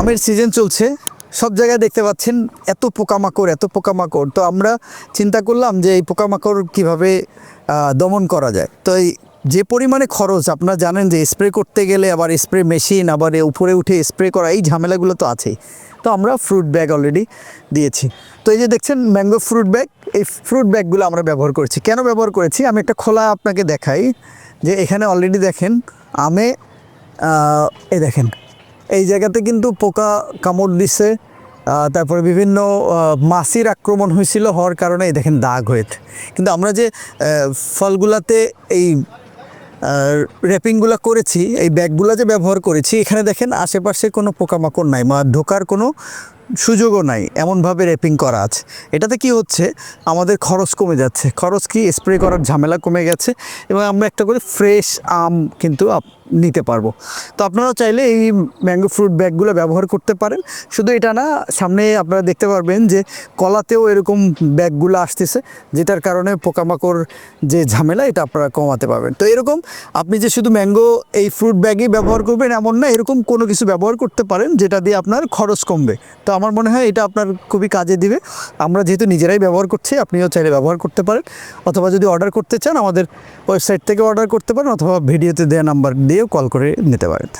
আমের সিজন চলছে। সব জায়গায় দেখতে পাচ্ছেন এত পোকামাকড় এত পোকামাকড়। তো আমরা চিন্তা করলাম যে এই পোকামাকড় কীভাবে দমন করা যায়। তো এই যে পরিমাণে খরচ, আপনারা জানেন যে স্প্রে করতে গেলে আবার স্প্রে মেশিন আবার উপরে উঠে স্প্রে করা, এই ঝামেলাগুলো তো আছেই। তো আমরা ফ্রুট ব্যাগ অলরেডি দিয়েছি। তো এই যে দেখছেন ম্যাঙ্গো ফ্রুট ব্যাগ এই ফ্রুট ব্যাগগুলো আমরা ব্যবহার করেছি। কেন ব্যবহার করেছি? আমি একটা খোলা আপনাকে দেখাই যে এখানে অলরেডি দেখেন, আমে এ দেখেন এই জায়গাতে কিন্তু পোকা কামড় দিছে তারপরে বিভিন্ন মাছির আক্রমণ হয়েছিল হওয়ার কারণে এই দেখেন দাগ হয়েছে। কিন্তু আমরা যে ফলগুলাতে এই র্যাপিংগুলো করেছি, এই ব্যাগগুলো যে ব্যবহার করেছি, এখানে দেখেন আশেপাশে কোনো পোকামাকড় নাই বা ঢোকার কোনো সুযোগও নাই, এমনভাবে র্যাপিং করা আছে। এটাতে কি হচ্ছে? আমাদের খরচ কমে যাচ্ছে। খরচ কি? স্প্রে করার ঝামেলা কমে গেছে এবং আমরা একটা করে ফ্রেশ আম কিন্তু নিতে পারব। তো আপনারা চাইলে এই ম্যাঙ্গো ফ্রুট ব্যাগগুলো ব্যবহার করতে পারেন। শুধু এটা না, সামনে আপনারা দেখতে পারবেন যে কলাতেও এরকম ব্যাগগুলো আসতেছে, যেটার কারণে পোকামাকড় যে ঝামেলা, এটা আপনারা কমাতে পারবেন। তো এরকম আপনি যে শুধু ম্যাঙ্গো এই ফ্রুট ব্যাগই ব্যবহার করবেন, এমন না, এরকম কোনো কিছু ব্যবহার করতে পারেন, যেটা দিয়ে আপনার খরচ কমবে। তো আমার মনে হয় এটা আপনার খুবই কাজে দিবে। আমরা যেহেতু নিজেরাই ব্যবহার করছি, আপনিও চাইলে ব্যবহার করতে পারেন। অথবা যদি অর্ডার করতে চান, আমাদের ওয়েবসাইট থেকে অর্ডার করতে পারেন, অথবা ভিডিওতে দেওয়া নাম্বার দিয়েও কল করে নিতে পারেন।